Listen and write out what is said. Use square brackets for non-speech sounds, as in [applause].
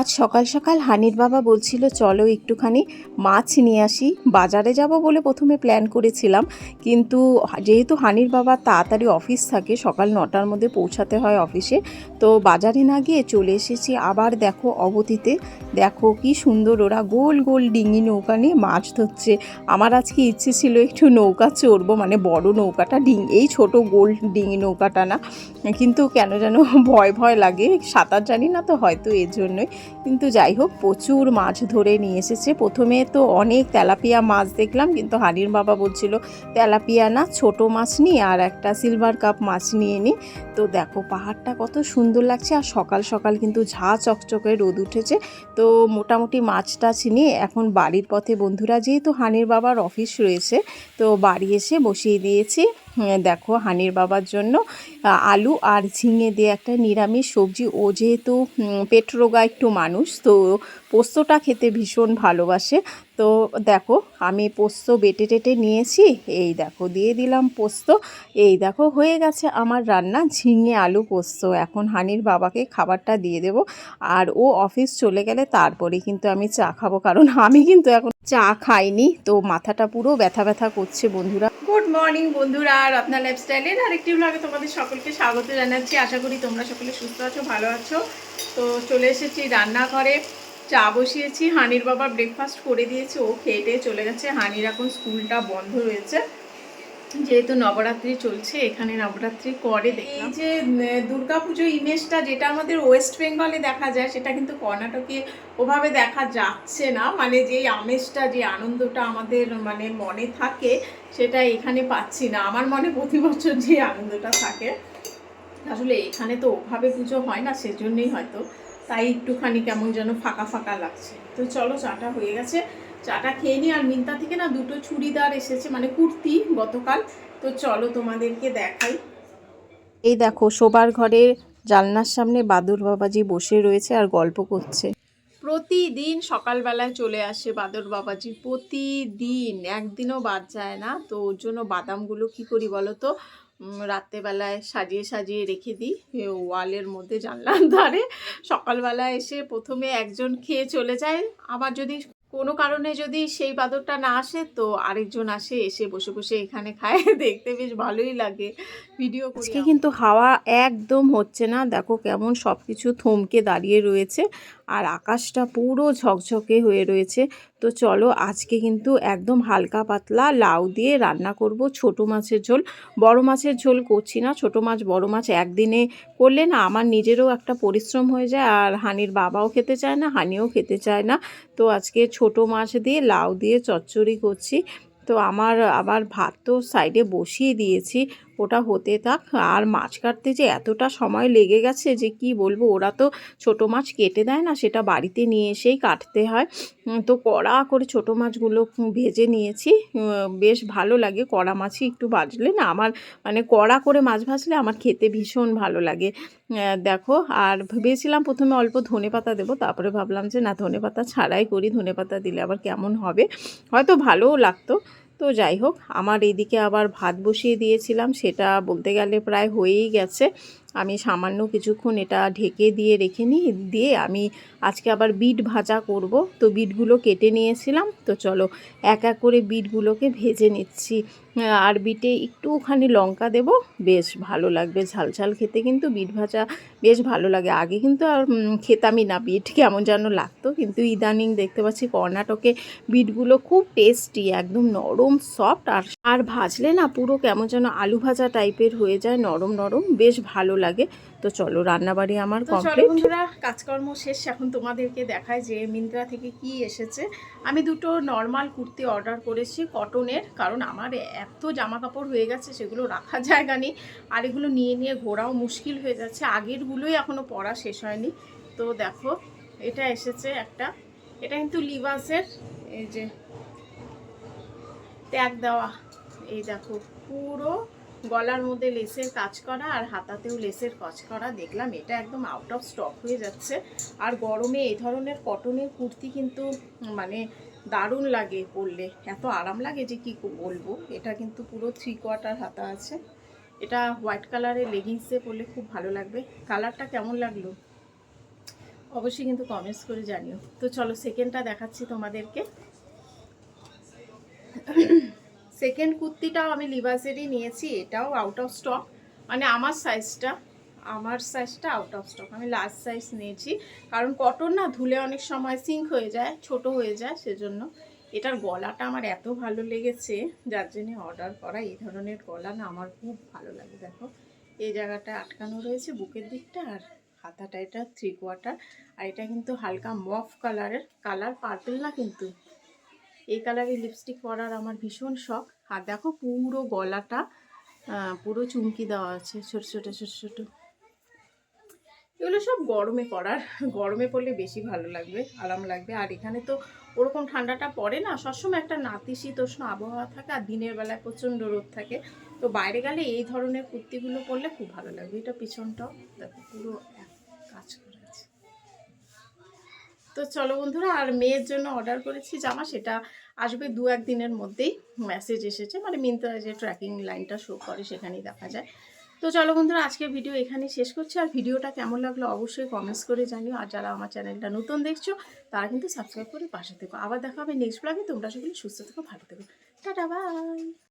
আজ সকাল সকাল হানির বাবা বলছিল, চলো একটুখানি মাছ নিয়ে আসি। বাজারে যাব বলে প্রথমে প্ল্যান করেছিলাম। কিন্তু যেহেতু হানির বাবা তাড়াতাড়ি অফিস থাকে, সকাল নটার মধ্যে পৌঁছাতে হয় অফিসে তো বাজারে না গিয়ে চলে এসেছি। আবার দেখো অবতীতে। দেখো কি সুন্দর ওরা গোল গোল ডিঙি নৌকা নিয়ে মাছ ধরছে। আমার আজকে ইচ্ছে ছিল একটু নৌকা চড়বো মানে বড় নৌকাটা ডিং এই ছোট গোল ডিঙি নৌকাটা না। কিন্তু কেন যেন ভয় ভয় লাগে। সাঁতার জানি না তো হয়তো এর জন্যই কিন্তু যাই হোক প্রচুর মাছ ধরে নিয়ে এসেছে। প্রথমে তো অনেক তেলাপিয়া মাছ দেখলাম, কিন্তু হানির বাবা বলছিল, তেলাপিয়া না, ছোট মাছ নিই আর একটা সিলভার কাপ মাছ নিয়ে নিই তো দেখো, পাহাড়টা কত সুন্দর লাগছে আর সকাল সকাল কিন্তু ঝা চকচকে রোদ উঠেছে। তো মোটামুটি মাছ টাছ নিয়ে এখন বাড়ির পথে বন্ধুরা, যেহেতু হানির বাবার অফিস রয়েছে, তো বাড়ি এসে বসিয়ে দিয়েছি। দেখো, হানির বাবার জন্য আলু আর ঝিঙে দিয়ে একটা নিরামিষ সবজি। ও যেহেতু পেট রোগা একটু মানুষ, তো পোস্তটা খেতে ভীষণ ভালোবাসে। তো দেখো, আমি পোস্ত বেটে টেটে নিয়েছি, এই দেখো, দিয়ে দিলাম পোস্ত। এই দেখো, হয়ে গেছে আমার রান্না, ঝিঙে আলু পোস্ত। এখন হানির বাবাকে খাবারটা দিয়ে দেবো, আর ও অফিস চলে গেলে তারপরে কিন্তু আমি চা খাব, কারণ আমি কিন্তু এখন চা খাইনি, তো মাথাটা পুরো ব্যথা ব্যথা করছে বন্ধুরা। গুড মর্নিং বন্ধুরা, আর আপনার লাইফস্টাইলের আরেকটি ব্লগে তোমাদের সকলকে স্বাগত জানাচ্ছি। আশা করি তোমরা সকলে সুস্থ আছো, ভালো আছো। তো চলে এসেছি রান্নাঘরে। চা বসিয়েছি। হানির বাবা ব্রেকফাস্ট করে দিয়েছে, ও খেয়ে চলে গেছে। হানির এখন স্কুলটা বন্ধ রয়েছে। যেহেতু নবরাত্রি চলছে, এখানে নবরাত্রি করে এই যে দুর্গা পুজো ইমেজটা যেটা আমাদের ওয়েস্ট বেঙ্গলে দেখা যায়, সেটা কিন্তু কর্ণাটকে ওভাবে দেখা যাচ্ছে না। মানে যে আমেজটা, যে আনন্দটা আমাদের মানে মনে থাকে, সেটা এখানে পাচ্ছি না। আমার মনে প্রতি বছর যে আনন্দটা থাকে। আসলে এখানে তো ওভাবে পুজো হয় না, সেজন্যই হয়তো। তাই একটুখানি কেমন যেন ফাঁকা ফাঁকা লাগছে। তো চলো চাটা হয়ে গেছে। চাটা খেয়ে নিই আর মিন্তা থেকে না দুটো চুড়িদার এসেছে মানে কুর্তি গতকাল। তো চলো তোমাদেরকে দেখাই। এই দেখো, শোবার ঘরের জানলার সামনে বাদুর বাবাজি বসে রয়েছে আর গল্প করছে। প্রতিদিন সকালবেলায় চলে আসে বাদর বাবাজি, প্রতিদিন। একদিনও বাদ যায় না। তো ওর জন্য বাদামগুলো কি করি বলো তো? রাত্রেবেলায় সাজিয়ে সাজিয়ে রেখে দিই। ওয়ালের মধ্যে জানলার [laughs] ধারে। সকালবেলা এসে প্রথমে একজন খেয়ে চলে যায়। আবার যদি কোনো কারণে যদি সেই বাদরটা না আসে তো আরেকজন আসে এসে বসে বসে এখানে খায়। [laughs] দেখতে বেশ ভালোই লাগে। ভিডিও আজকে কিন্তু হাওয়া একদম হচ্ছে না। দেখো কেমন সব কিছু থমকে দাঁড়িয়ে রয়েছে। আর আকাশটা পুরো ঝকঝকে হয়ে রয়েছে। তো চলো আজকে কিন্তু একদম হালকা পাতলা লাউ দিয়ে রান্না করব ছোট মাছের ঝোল। বড় মাছের ঝোল করছি না, ছোট মাছ বড় মাছ একদিনে করলে না আমার নিজেরও একটা পরিশ্রম হয়ে যায় আর হানির বাবাও খেতে চায় না, হানিও খেতে চায় না। তো আজকে ছোট মাছ দিয়ে লাউ দিয়ে চচ্চড়ি করছি। তো আমার আবার ভাত তো সাইডে বসিয়ে দিয়েছি। ওটা হতে থাক, আর মাছ কাটতে যে এতটা সময় লেগে গেছে যে কি বলব, ওরা তো ছোট মাছ কেটে দেয় না, সেটা বাড়িতে নিয়ে এসেই কাটতে হয়। তো কড়া করে ছোট মাছগুলো ভেজে নিয়েছি। বেশ ভালো লাগে, কড়া মাছই একটু ভাজলে না আমার মানে কড়া করে মাছ ভাজলে আমার খেতে ভীষণ ভালো লাগে। দেখো, আর ভেবেছিলাম প্রথমে অল্প ধনে পাতা দেবো, তারপরে ভাবলাম যে না, ধনে পাতা ছাড়াই করি, ধনে পাতা দিলে আবার কেমন হবে? হয়তো ভালোও লাগতো। তো যাই হোক, আমার এদিকে আবার ভাত বসিয়ে দিয়েছিলাম, সেটা বলতে গেলে প্রায় হয়েই গেছে। আমি সামান্য কিছুক্ষণ এটা ঢেকে দিয়ে রেখে নিই দিয়ে আমি আজকে আবার বিট ভাজা করব। তো বিটগুলো কেটে নিয়েছিলাম, তো চলো এক এক করে বিটগুলোকে ভেজে নিচ্ছি। আর বিটে একটুখানি লঙ্কা দেব, বেশ ভালো লাগবে। ঝাল ঝাল খেতে কিন্তু বিট ভাজা বেশ ভালো লাগে। আগে কিন্তু আর খেতামই না বিট, কেমন যেন লাগতো। কিন্তু ইদানিং দেখতে পাচ্ছি কর্ণাটকে বিটগুলো খুব টেস্টি, একদম নরম, সফট, আর আর ভাজলে না পুরো কেমন যেন আলু ভাজা টাইপের হয়ে যায় নরম নরম বেশ ভালো লাগে। তো চলো রান্নাবাড়ি আমার কমপ্লিট বন্ধুরা কাজকর্ম শেষ এখন তোমাদেরকে দেখায় যে মিন্ত্রা থেকে কি এসেছে। আমি দুটো নর্মাল কুর্তি অর্ডার করেছি কটনের কারণ আমার এত জামা কাপড় হয়ে গেছে সেগুলো রাখার জায়গা নেই। আর এগুলো নিয়ে নিয়ে ঘোরাও মুশকিল হয়ে যাচ্ছে। আগেরগুলোই এখনও পরা শেষ হয়নি। তো দেখো এটা এসেছে একটা। এটা কিন্তু লিভাসের এই যে ট্যাগ দেওয়া। এই দেখো, পুরো গলার মধ্যে লেসের কাজ করা আর হাতাতেও লেসের কাজ করা। দেখলাম এটা একদম আউট অফ স্টক হয়ে যাচ্ছে। আর গরমে এই ধরনের কটনের কুর্তি কিন্তু মানে দারুণ লাগে পরলে। এত আরাম লাগে যে কি বলব? এটা কিন্তু পুরো থ্রি কোয়ার্টার হাতা আছে। এটা হোয়াইট কালারের লেগিংসে পরলে খুব ভালো লাগবে। কালারটা কেমন লাগল? অবশ্যই কিন্তু কমেন্টস করে জানিও। তো চলো সেকেন্ডটা দেখাচ্ছি তোমাদেরকে। সেকেন্ড কুর্তিটাও আমি লিবাসেরই নিয়েছি, এটাও আউট অফ স্টক মানে আমার সাইজটা আমার সাইজটা আউট অফ স্টক আমি লার্জ সাইজ নিয়েছি। কারণ কটন না ধুলে অনেক সময় সিঙ্ক হয়ে যায়, ছোট হয়ে যায়, সেজন্য এটার গলাটা আমার এত ভালো লেগেছে, যার জন্য অর্ডার করা। এই ধরনের গলা না আমার খুব ভালো লাগে, দেখো। এই জায়গাটা আটকানো রয়েছে বুকের দিকটা আর হাতাটা এটা থ্রি কোয়ার্টার আর এটা কিন্তু হালকা মফ কালারের কালার পার্পল না কিন্তু এই কালারের লিপস্টিক পরার আমার ভীষণ শখ। আর দেখো পুরো গলাটা পুরো চুমকি দেওয়া আছে ছোট ছোট ছোট ছোট। এগুলো সব গরমে পরার, গরমে পরলে বেশি ভালো লাগবে, আরাম লাগবে। আর এখানে তো ওরকম ঠান্ডাটা পড়ে না, সবসময় একটা নাতিশীতোষ্ণ আবহাওয়া থাকে আর দিনের বেলায় প্রচণ্ড রোদ থাকে। তো বাইরে গেলে এই ধরনের কুর্তিগুলো পরলে খুব ভালো লাগবে। এটা পিছনটাও, দেখো পুরো এক কাজ করে আছে তো চলো বন্ধুরা, আর মেয়ের জন্য অর্ডার করেছি জামা, সেটা আসবে দু এক দিনের মধ্যেই মেসেজ এসেছে। মানে মিন্ত্রা যে ট্র্যাকিং লাইনটা শো করে, সেখানেই দেখা যায়। তো চলো বন্ধুরা, আজকের ভিডিও এখানেই শেষ করছি। আর ভিডিওটা কেমন লাগল অবশ্যই কমেন্টস করে জানিও। আর যারা আমার চ্যানেলটা নতুন দেখছ, তারা কিন্তু সাবস্ক্রাইব করে পাশে থেকো। আবার দেখা হবে নেক্সট ব্লগে তোমরা সকলে সুস্থ থেকো, ভালো থেকো। Tata bye